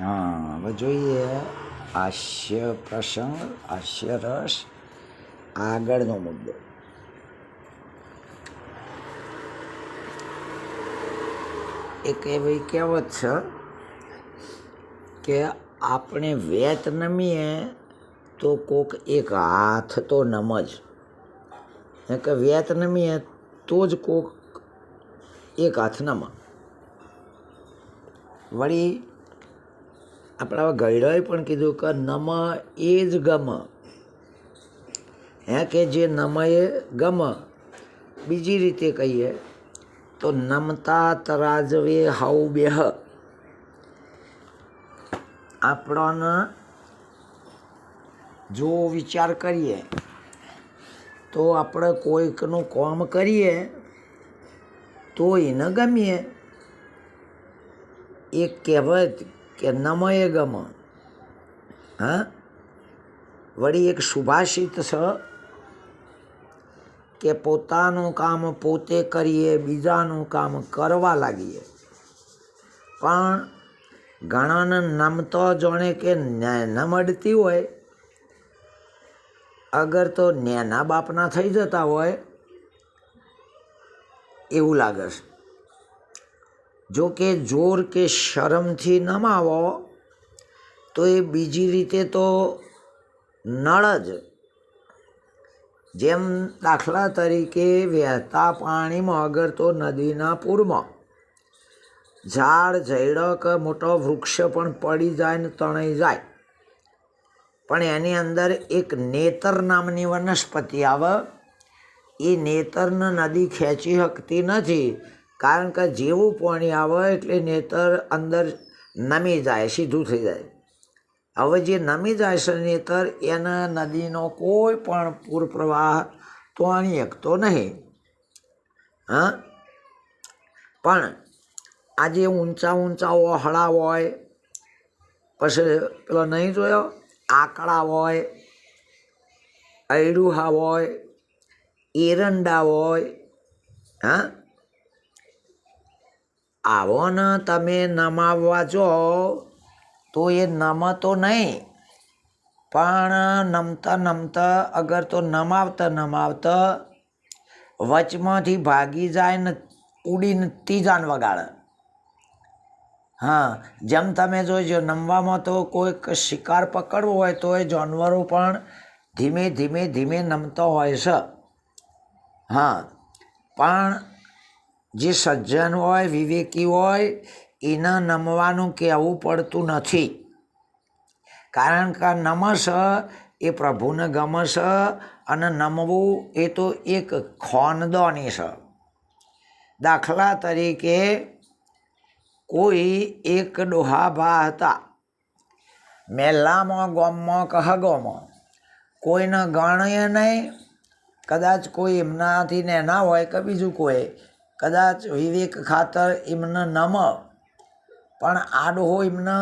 હા, હવે જોઈએ. હાસ્ય પ્રસંગ, હાસ્ય રસ, આગળનો મુદ્દો. એક એવી કહેવત છે કે આપણે વેત નમીએ તો કોક એક હાથ તો નમ જ. કે વેત નમીએ તો જ કોક એક હાથ નમ. વળી આપણા ગયડાએ પણ કીધું કે નમ એ જ ગમ. હે કે જે નમયે ગમ? બીજી રીતે કહીએ તો નમતા તરાજવે હાઉ બેહ. આપણને જો વિચાર કરીએ તો આપણે કોઈકનું કામ કરીએ તો એને ગમીએ. એક કહેવત કે નમય ગમ. હા? વળી એક સુભાષિત છે કે પોતાનું કામ પોતે કરીએ, બીજાનું કામ કરવા લાગીએ. પણ ઘણાને નમતો જોણે કે ન મળતી હોય. અગર તો નેના બાપના થઈ જતા હોય, એવું લાગે છે. જો કે જોર કે શરમથી નમાવો, તો એ બીજી રીતે તો નળ જ. જેમ દાખલા તરીકે વહેતા પાણીમાં અગર તો નદીના પૂરમાં. ઝાડ ઝૈડક મોટો વૃક્ષ પણ પડી જાય ને તણાઈ જાય. પણ એની અંદર એક નેતર નામની વનસ્પતિ આવે. એ નેતરને નદી ખેંચી શકતી નથી. કારણ કે જેવું પાણી આવે એટલે નેતર અંદર નમી જાય, સીધું થઈ જાય. હવે જે નમી જાય છે નેતર, એને નદીનો કોઈ પણ પૂર પ્રવાહ તો આણી શકતો નહીં. હા? પણ આ જે ઊંચા ઊંચા હળા હોય, પછી પેલો નહીં જોયો? આકડા હોય, અયડુહા હોય, એરંડા હોય, હા? આવો ને તમે નમાવવા જો, તો એ નમતો નહીં. પણ નમતા નમતા, અગર તો નમાવતા નમાવતા, વચમાંથી ભાગી જાય ને ઉડીને ત્રીજાન વગાડે. હા, જેમ તમે જોઈજો નમવામાં તો કોઈક શિકાર પકડવો હોય, તો એ જાનવરો પણ ધીમે ધીમે ધીમે નમતો હોય છે. હા, પણ જે સજ્જન હોય, વિવેકી હોય, એને નમવાનું કહેવું પડતું નથી. કારણ કે નમસ એ પ્રભુને ગમસ અને નમવું એ તો એક ખોનદોની છે દાખલા તરીકે કોઈ એક ડોહાભા હતા. મેલામાં ગોમમાં કહગોમાં કોઈને ગણે નહીં. કદાચ કોઈ એમનાથી નેના હોય કે બીજું કોઈ. કદાચ વિવેક ખાતર એમને નમ, પણ આ ડોહો એમને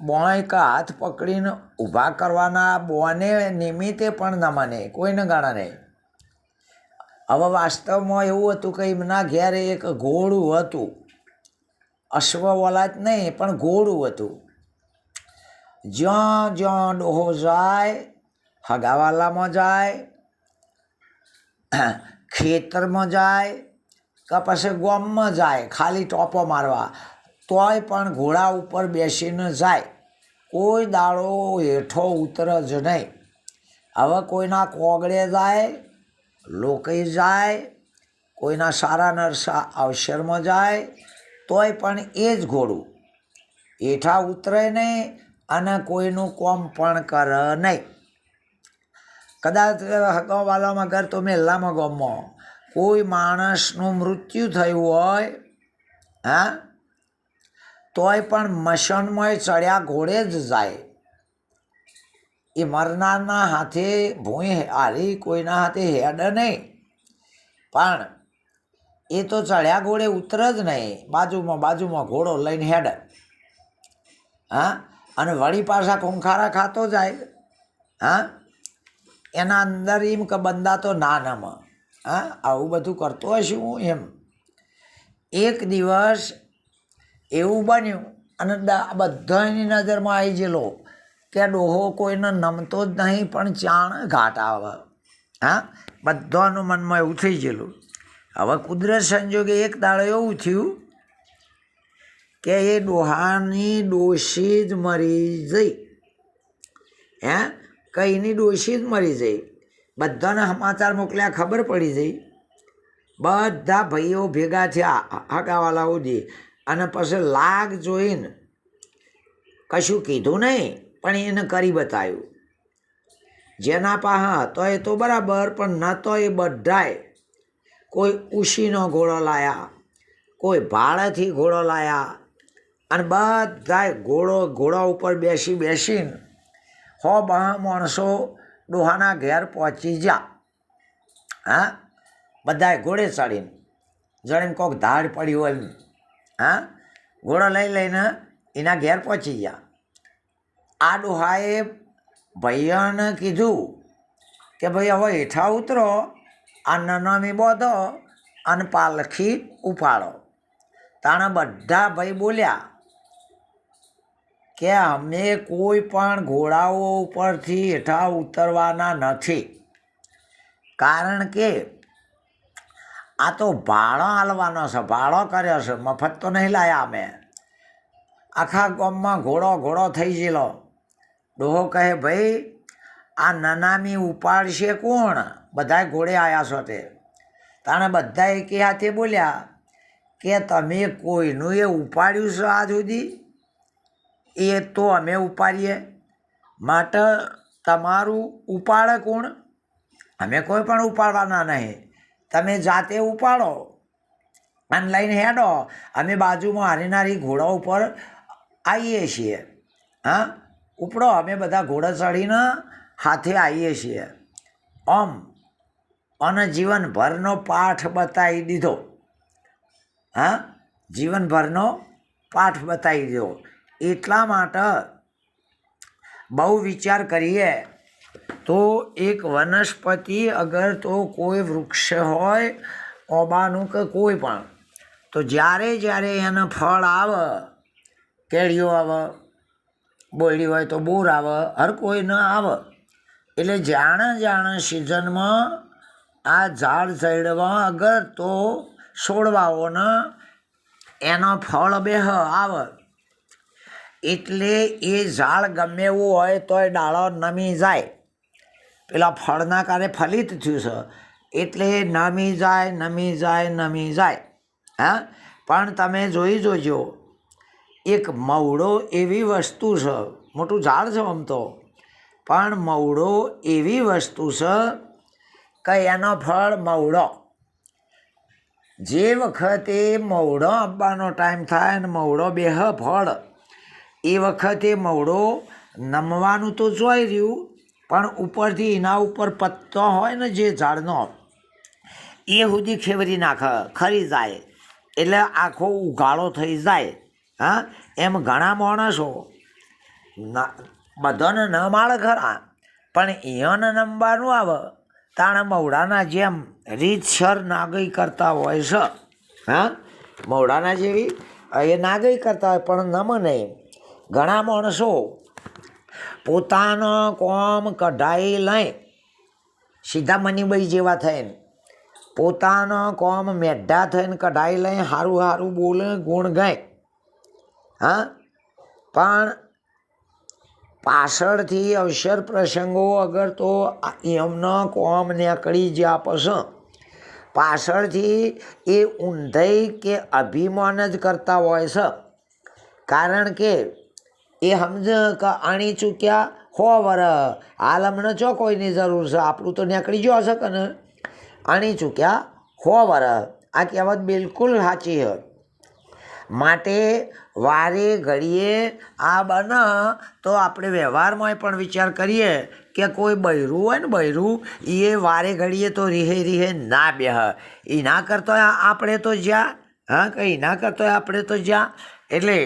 બોય કે હાથ પકડીને ઊભા કરવાના બોને નિમિત્તે પણ ન માને કોઈને ગાણા નહીં. હવે વાસ્તવમાં એવું હતું કે એમના ઘેરે એક ઘોડું હતું. અશ્વ વલાત નહીં, પણ ઘોડું હતું. જ્યાં જ્યાં ડોહો જાય, હગાવાલામાં જાય ખેતરમાં જાય કે પછી ગોમમાં જાય, ખાલી ટોપો મારવા, તોય પણ ઘોડા ઉપર બેસીને જાય. કોઈ દાડો હેઠો ઉતર જ નહીં. હવે કોઈના કોગળે જાય લોકો જાય, કોઈના સારા નરસા અવસરમાં જાય, તોય પણ એ જ ઘોડું. હેઠા ઉતરે નહીં અને કોઈનું કોમ પણ કરે નહીં. કદાચ હકવાલામાં ઘર તો મેલામાં ગમો કોઈ માણસનું મૃત્યુ થયું હોય, હા, તોય પણ મશનમાં ચડ્યા ઘોડે જ જાય. એ મરનારના હાથે ભૂંય હારી કોઈના હાથે હેડ નહીં. પણ એ તો ચડ્યા ઘોડે ઉતર જ નહીં. બાજુમાં બાજુમાં ઘોડો લઈને હેડ. હા, અને વળી પાછા ખૂંખારા ખાતો જાય. હા એના અંદર એમ કે બંદા તો ના નમ. હા, આવું બધું કરતો હશે હું એમ. એક દિવસ એવું બન્યું અને બધાની નજરમાં આવી ગયેલો કે ડોહો કોઈને નમતો જ નહીં, પણ ચાણ ઘાટ આવે. હા, બધાનું મનમાં એવું થઈ ગયેલું. હવે કુદરત સંજોગે એક દાડો એવું થયું કે એ ડોહાની ડોશી જ મરી જઈ હે? કઈની ડોશી જ મરી જઈ. બધાને સમાચાર મોકલ્યા, ખબર પડી જઈ. બધા ભાઈઓ ભેગા થયા હગાવાલા ઉડી અને પછી લાગ જોઈને કશું કીધું નહીં, પણ એને કરી બતાવ્યું. જેના પાહા તો એ તો બરાબર, પણ ન તો એ બધાએ કોઈ ઉશીનો ઘોડો લાયા, કોઈ ભાડેથી ઘોડો લાયા. અને બધાએ ઘોડો ઘોડા ઉપર બેસી બેસીને હો બહા માણસો ડોહાના ઘેર પહોંચી જા હા? બધાય ઘોડે ચડીને. જાણે કોક ધાડ પડી હોય એમ. હા? ઘોડો લઈ લઈને એના ઘેર પહોંચી ગયા. આ ડોહાએ ભૈયાને કીધું કે ભાઈ હવે હેઠા ઉતરો, આ નનામી બોધો અને પાલખી ઉપાડો. તાણે બધા ભાઈ બોલ્યા કે અમે કોઈ પણ ઘોડાઓ ઉપરથી હેઠા ઉતરવાના નથી. કારણ કે આ તો ભાડો હાલવાનો છે, ભાડો કર્યો છે, મફત તો નહીં લાયા અમે. આખા ગામમાં ઘોડો ઘોડો થઈ ગયેલો. ડોહો કહે, ભાઈ, આ નનામી ઉપાડશે કોણ? બધાય ઘોડે આવ્યા છો તે. તાણે બધા એકી હાથે બોલ્યા કે, તમે કોઈનું એ ઉપાડ્યું છે આજ સુધી? એ તો અમે ઉપાડીએ. માટે તમારું ઉપાડે કોણ અમે કોઈ પણ ઉપાડવાના નહીં. તમે જાતે ઉપાડો. ઓનલાઈન લઈને હેડો. અમે બાજુમાં હારીનારી ઘોડા ઉપર આવીએ છીએ. હા? ઉપડો. અમે બધા ઘોડા ચડીને હાથે આવીએ છીએ. આમ અને જીવનભરનો પાઠ બતાવી દીધો. હા? જીવનભરનો પાઠ બતાવી દીધો. એટલા માટે બહુ વિચાર કરીએ તો એક વનસ્પતિ અગર તો કોઈ વૃક્ષ હોય ઓબાનું કે કોઈ પણ, તો જ્યારે જ્યારે એને ફળ આવે, કેળીઓ આવે, બોયડી હોય તો બોર આવે, હર કોઈ ન આવે. એટલે જાણે જાણે સિઝનમાં આ ઝાડ ઝાડવા અગર તો છોડવાઓને એનો ફળ બેહ આવે. એટલે એ ઝાડ ગમે એવું હોય તોય ડાળો નમી જાય. પેલા ફળના કારણે ફલિત થયું છે. એટલે નમી જાય નમી જાય નમી જાય. હા? પણ તમે જોઈ જોજો, એક મવડો એવી વસ્તુ છે. મોટું ઝાડ છે આમ તો. પણ મવડો એવી વસ્તુ છે કે એનો ફળ મવડો. જે વખતે મવડો આપવાનો ટાઈમ થાય અને મવડો બેહ ફળ. એ વખતે મવડો નમવાનું તો જોઈ રહ્યું, પણ ઉપરથી એના ઉપર પત્તો હોય ને જે ઝાડનો, એ સુધી ખેવરી નાખે, ખરી જાય. એટલે આખો ઉઘાડો થઈ જાય, હા? એમ ઘણા માણસો બધાને ન માળે ખરા, પણ એને નમવાનું આવે. તાણે મવડાના જેમ રીતસર નાગઈ કરતા હોય છે, હા? મવડાના જેવી, એ નાગઈ કરતા હોય, પણ નમ નહીં ઘણા માણસો પોતાનો કોમ કઢાઈ લઈ સીધા મનીબાઈ જેવા થઈને પોતાનો કોમ મેઢા થઈને કઢાઈ લઈ સારું સારું બોલે, ગુણ ગાય. હા? પણ પાછળથી અવસર પ્રસંગો અગર તો એમનો કોમ નીકળી જ્યાં પછી પાછળથી એ ઊંધાઈ કે અભિમાન જ કરતા હોય છે કારણ કે એ સમજ આણી ચૂક્યા હો વર હાલ હમણાં ચો કોઈની જરૂર છે? આપણું તો નીકળી ગયો હશે કે આણી ચૂક્યા હો વર આ કહેવત બિલકુલ સાચી છે. માટે વારે ઘડીએ આ બને તો આપણે વ્યવહારમાં પણ વિચાર કરીએ કે કોઈ બૈરું હોય ને બૈરું એ વારે ઘડીએ તો રીહે રીહે ના બેહ. એ ના કરતો આપણે તો જ્યાં, હા કંઈ ના કરતો આપણે તો જ્યાં. એટલે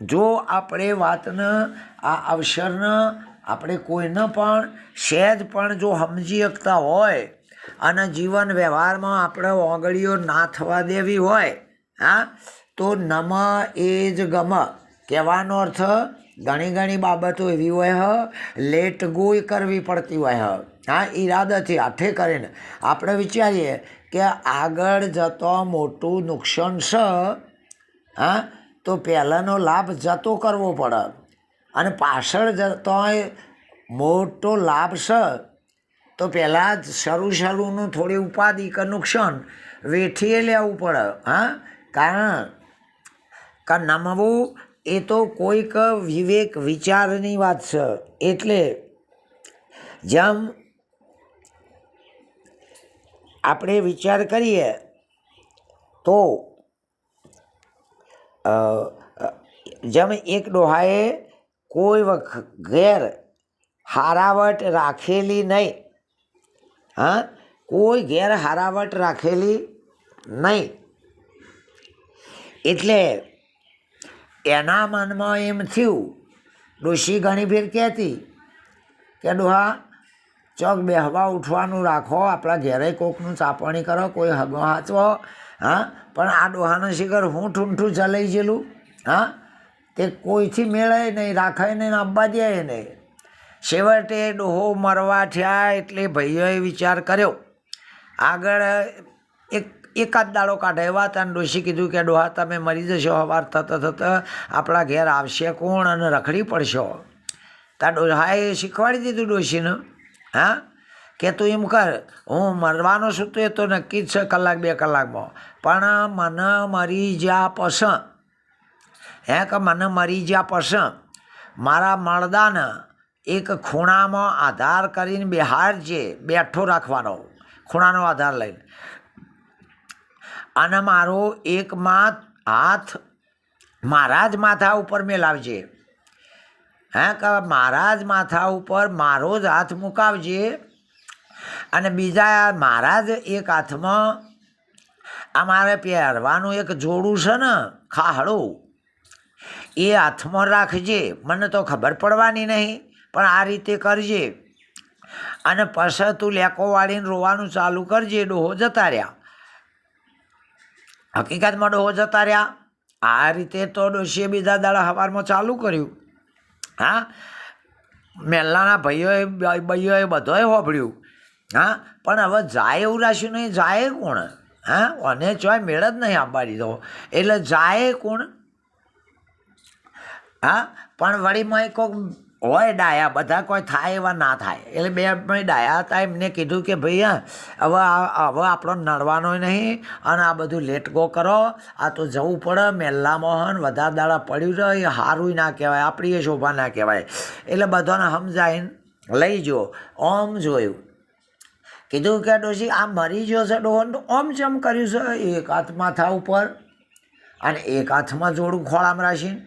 જો આપણે વાતને, આ અવસરને આપણે કોઈને પણ, સહેજ પણ જો સમજી શકતા હોય, અને જીવન વ્યવહારમાં આપણે ઓગળીઓ ના થવા દેવી હોય, હા, તો નમ એ જ ગમ. કહેવાનો અર્થ, ઘણી ઘણી બાબતો એવી હોય હ, લેટ ગોય કરવી પડતી હોય હ. હા, ઈરાદાથી હાથે કરીને આપણે વિચારીએ કે આગળ જતો મોટું નુકસાન છે હા તો પહેલાંનો લાભ જતો કરવો પડે. અને પાછળ જતો મોટો લાભ છે તો પહેલાં જ શરૂ શરૂનું થોડી ઉપાધિ કે નુકસાન વેઠીએ લેવું પડે, હા? કારણ કે નમવું એ તો કોઈક વિવેક વિચારની વાત છે. એટલે જેમ આપણે વિચાર કરીએ તો જેમ એક ડોહાએ કોઈ વખત ગેર હારાવટ રાખેલી નહીં, હા? કોઈ ગેર હારાવટ રાખેલી નહીં. એટલે એના મનમાં એમ થયું, ડોશી ઘણી ફેર કહેતી કે, ડોહા, ચોક બેહવા ઉઠવાનું રાખો, આપણા ઘેરે કોકનું ચાપણી કરો, કોઈ હગો હાચવો હા? પણ આ ડોહાના શિખર હું ઠૂંઠું ચલાઈ ગયેલું, હા? તે કોઈથી મેળાય નહીં, રાખાય નહીં અબ્બા દે નહીં. છેવટે ડોહો મરવા થયા એટલે ભાઈઓએ વિચાર કર્યો. આગળ એક, એકાદ દાડો કાઢે હતા અને ડોશી કીધું કે, ડોહા, તમે મરી જશો સવાર થતાં થતાં આપણા ઘેર આવશે કોણ અને રખડી પડશો. તા ડોહાએ શીખવાડી દીધું ડોશીને, હા? કે તું એમ કર, હું મરવાનો છું તો એ તો નક્કી જ છે કલાક, બે કલાકમાં. પણ મને મરી જ્યાં પસંદ. હે કે મને મરી જ્યાં પસંદ? મારા મળદાને એક ખૂણામાં આધાર કરીને બિહાર છે બેઠો રાખવાનો, ખૂણાનો આધાર લઈને. અને મારો એક માથ હાથ મારા જ માથા ઉપર મેલાવજે. હે કે મારા જ માથા ઉપર મારો જ હાથ મુકાવજે. અને બીજા મારા જ એક હાથમાં આ મારે પહેરવાનું એક જોડું છે ને, ખાહડું. એ હાથમાં રાખજે, મને તો ખબર પડવાની નહીં, પણ આ રીતે કરજે. અને પછી તું લેકો વાળીને રોવાનું ચાલુ કરજે, ડોહો જતા રહ્યા. હકીકતમાં ડોહો જતા રહ્યા. આ રીતે તો ડોશીએ બીજા દાડા સવારમાં ચાલુ કર્યું. હા? મેલ્લાના ભાઈઓએ ભાઈઓએ બધોએ હોભળ્યું. હા? પણ હવે જાય એવું રાખ્યું નહીં, જાય કોણ? હા? અને ચોય મેળ જ નહીં આપવા દીધો એટલે જાય કોણ? હા? પણ વળીમાં કોઈક હોય ડાયા, બધા કોઈ થાય એવા ના થાય. એટલે બે ડાયા હતા, એમને કીધું કે ભાઈ હવે હવે આપણો નડવાનો નહીં, અને આ બધું લેટ ગો કરો. આ તો જવું પડે મેલ્લા મોહન, વધારે દાડા પડ્યું રહે એ સારું ના કહેવાય, આપણી એ શોભા ના કહેવાય. એટલે બધાને સમજાઈને લઈ જો ઓમ જોયું. કીધું કે ડોશી, આ મરી ગયો છે ડોહન તો ઓમ ચમ કર્યું છે એક હાથ માથા ઉપર અને એક હાથમાં જોડું ખોળામાં રાખીને.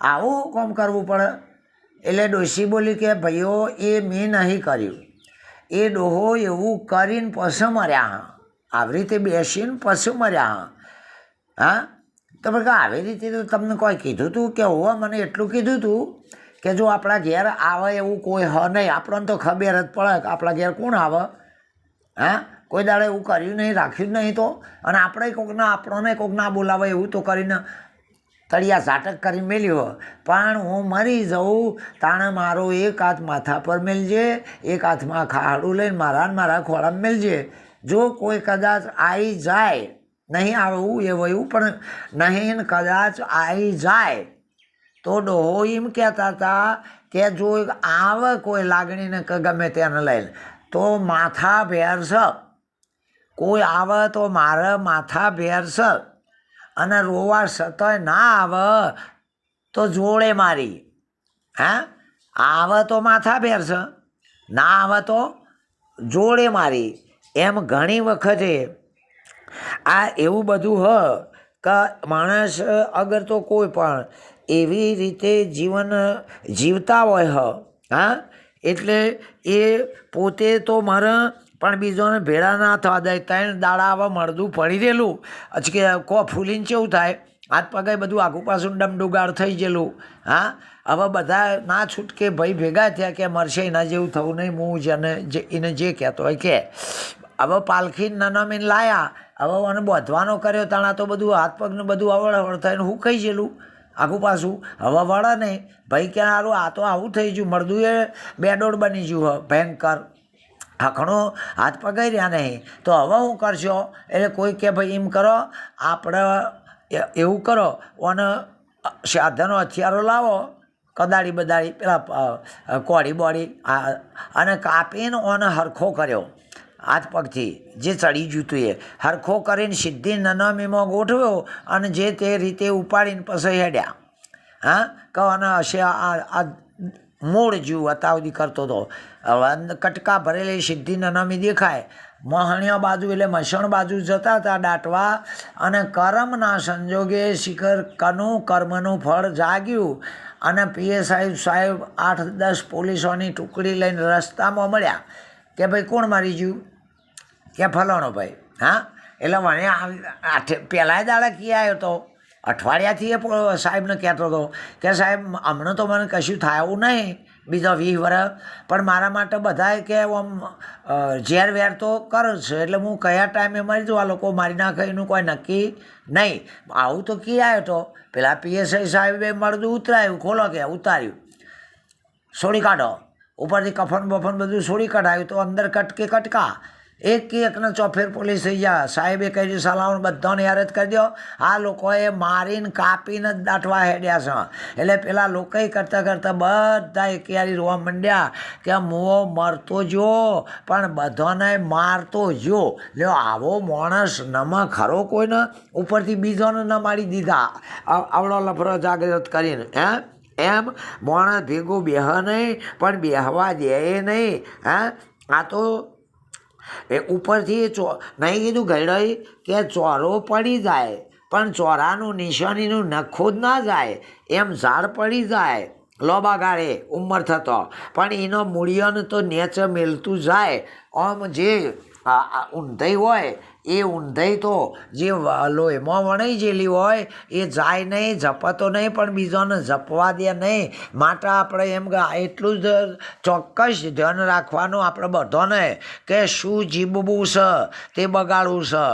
આવું કોમ કરવું પડે. એટલે ડોશી બોલી કે, ભાઈઓ, એ મેં નહીં કર્યું. એ ડોહો એવું કરીને પશુ મર્યા હા. આવી રીતે બેસીને પશુ મર્યા હા. હા? તો કે આવી રીતે તો તમને કોઈ કીધું હતું કે હોવા? મને એટલું કીધું હતું કે જો આપણા ઘેર આવે એવું કોઈ હ નહીં. આપણને તો ખબર જ પડે કે આપણા ઘેર કોણ આવે. હા? કોઈ દાડે એવું કર્યું નહીં, રાખ્યું જ નહીં તો. અને આપણે કોકના, આપણને કોક ના બોલાવે એવું તો કરીને તળિયા ઝાટક કરી મેલ્યો પણ હું મરી જાઉં, તાણે મારો એક હાથ માથા પર મેલજે, એક હાથમાં ખાડું લઈને મારા મારા ખોળામાં મેલજે. જો કોઈ કદાચ આવી જાય, નહીં આવું એ એવું પણ નહીં કદાચ આવી જાય, તો ડોહો એમ કહેતા હતા કે જો આવે કોઈ લાગણીને ગમે તેને લઈને. તો માથા ભેરસ. કોઈ આવે તો મારે માથા ભેરસ. અને રોવા સતય ના આવે તો જોડે મારી. હા? આવે તો માથા ભેરસ. ના આવે તો જોડે મારી. એમ ઘણી વખતે આ એવું બધું હ કે માણસ અગર તો કોઈ પણ એવી રીતે જીવન જીવતા હોય હ, હા? એટલે એ પોતે તો મારા પણ બીજોને ભેળા ના થવા દે. ત્રણ દાડા આવા મળદું પડી રહેલું. અચકે કો ફૂલીને કેવું થાય? હાથ પગે બધું આખું પાછું ડમડુગાડ થઈ ગયેલું. હા? હવે બધા ના છૂટકે ભાઈ ભેગા થયા કે મરશે, એના જેવું થવું નહીં. હું જેને જે, એને જે કહેતો હોય કે, હવે પાલખી નનમીને લાયા. હવે મને બોધવાનો કર્યો. તાણા તો બધું હાથ પગનું બધું અવળ અવળ થઈને હું કહી ગયેલું. આખું પાછું હવા વળે નહીં ભાઈ કે સારું આ તો આવું થઈ ગયું મળદું એ બેડોડ બની ગયું ભયંકર. આખણો હાથ પગાઈ રહ્યા નહીં તો હવે હું કરશો? એટલે કોઈ કે, ભાઈ એમ કરો આપણે એવું કરો. અને સાધનો હથિયારો લાવો, કદાળી બદાળી, પેલા કોળી બોળી અને કાપીને ઓને હરખો કર્યો. હાથ પગથી જે ચડી જૂતું એ. હરખો કરીને સીધી નનમીમાં ગોઠવ્યો અને જે તે રીતે ઉપાડીને પછી હેડ્યા. હા? કહો હશે, આ મૂળ જીવ અતાવદી કરતો હતો કટકા ભરેલી સિદ્ધિ નનામી દેખાય. મહણિયા બાજુ એટલે મસણ બાજુ જતા હતા દાટવા અને કર્મના સંજોગે શિખર કનું કર્મનું ફળ જાગ્યું અને પીએ સાહેબ સાહેબ આઠ દસ પોલીસોની ટુકડી લઈને રસ્તામાં મળ્યા કે ભાઈ કોણ મારી ગયું કે ફલાણો ભાઈ, હા? એટલે મને આઠ પહેલાંય દાડા કી આવ્યો હતો અઠવાડિયાથી એ સાહેબને કહેતો હતો કે સાહેબ, હમણાં તો મને કશું થયું નહીં બીજા વીસ વર્ષ પણ મારા માટે બધાએ કે આમ ઝેર વેર તો કરે છે, એટલે હું કયા ટાઈમે મારી જાઉં? આ લોકો મારી નાખે, એનું કોઈ નક્કી નહીં. આવું તો કી આવ્યો હતો પેલા પીએસઆઈ સાહેબે મળતું ઉતરાયું, ખોલો કે, ઉતાર્યું. છોડી કાઢો. ઉપરથી કફન બફન બધું છોડી કઢાયું, તો અંદર કટકે કટકા. એક એકને ચોફેર પોલીસ થઈ ગયા. સાહેબે કહી દીધું સલામ બધાને હેરત કરી દો. આ લોકોએ મારીને કાપીને જ દાટવા હેડ્યા છે. એટલે પેલા લોકોએ કરતાં કરતાં બધા એકયારી રોવા માંડ્યા કે મુઓ મરતો જો, પણ બધાને મારતો જો. લ્યો, આવો માણસ નમા ખરો કોઈને? ઉપરથી બીજોને ન મારી દીધા. આવડો લફરો જાગૃત કરીને, હે? એમ માણસ ભેગું બેહ નહીં, પણ બેહવા દે નહીં, હા? આ તો એ ઉપરથી ચો નહીં કીધું ગયડોઈ કે ચોરો પડી જાય, પણ ચોરાનું નિશાનીનું નખું જ ના જાય, એમ ઝાડ પડી જાય. લોબા ગાળે ઉંમર થતો. પણ એનો મૂળિયોને તો નેચર મેલતું જાય. આમ જે ઊંધાઈ હોય એ ઊંધાઈ તો જે લોહીમાં વણાઈ જેલી હોય, એ જાય નહીં જપતો નહીં, પણ બીજોને જપવા દે નહીં. માટે આપણે એમ એટલું જ ચોક્કસ ધ્યાન રાખવાનું આપણે બધાને કે શું જીબવું છે તે બગાડવું છે.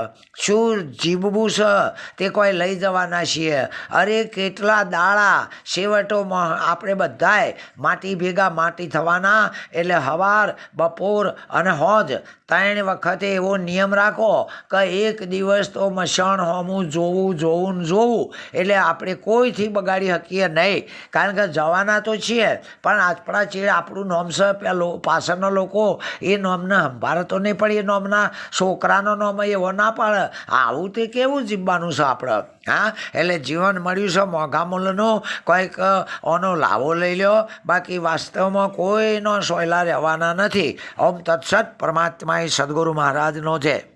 શું જીબવું છે તે કોઈ લઈ જવાના છીએ. અરે કેટલા દાડા છેવટોમાં આપણે બધાએ માટી ભેગા માટી થવાના, એટલે હવાર, બપોર અને હોજ ત્રણ વખતે એવો નિયમ રાખો. કે એક દિવસ તો મસાણ હોમું જોવું જોવું ને જોવું. એટલે આપણે કોઈથી બગાડી શકીએ નહીં. કારણ કે જવાના તો છીએ, પણ આપણા ચીડ આપણું નોમ છે, પેલો પાછળના લોકો, એ નોમને સંભાળે તો નહીં પણ એ નોમના છોકરાનો નોમ એવો ના પાડે. આવું તે કેવું જીવવાનું છે આપણે? હા? એટલે જીવન મળ્યું છે મોંઘા મૂલ્યનું કંઈક ઓનો લાવો લઈ લ્યો. બાકી વાસ્તવમાં કોઈનો સોયલા રહેવાના નથી. ઓમ તત્સત પરમાત્મા એ સદગુરુ મહારાજનો છે